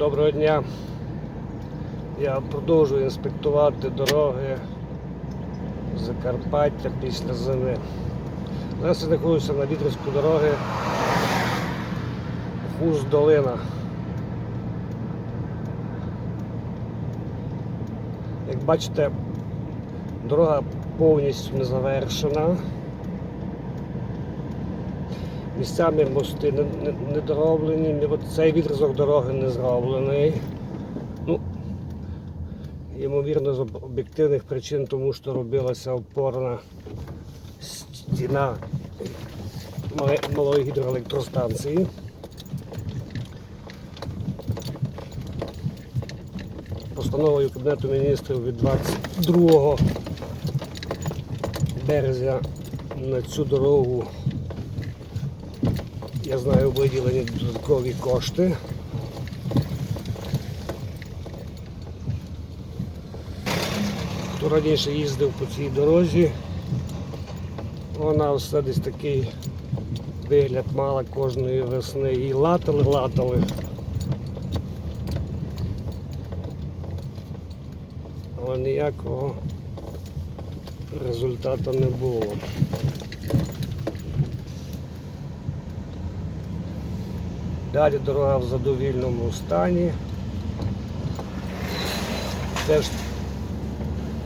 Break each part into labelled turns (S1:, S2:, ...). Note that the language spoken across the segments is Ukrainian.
S1: Доброго дня. Я продовжую інспектувати дороги Закарпаття після зими. Зараз я знаходжуся на відрізку дороги Хуз-Долина. Як бачите, дорога повністю не завершена. Місцями мости не, дороблені, цей відрізок дороги не зроблений. Ну, ймовірно, з об'єктивних причин, тому що робилася опорна стіна малої гідроелектростанції. Постановою Кабінету міністрів від 22 березня на цю дорогу я знаю, виділені додаткові кошти. Хто раніше їздив по цій дорозі, вона все десь такий вигляд мала кожної весни. І латали, латали. Але ніякого результату не було. Далі дорога в задовільному стані. Теж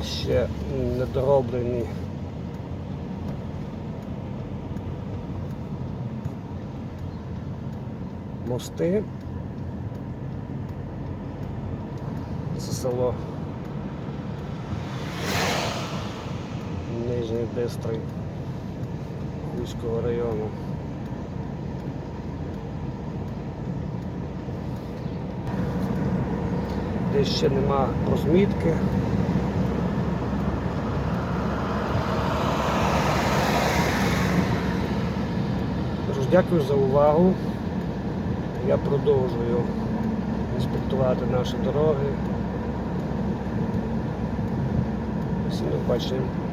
S1: ще недороблені. Мости. Це село Нижній Бистрий Хуського району. Десь ще нема розмітки. Тож дякую за увагу. Я продовжую інспектувати наші дороги. Всім до побачення.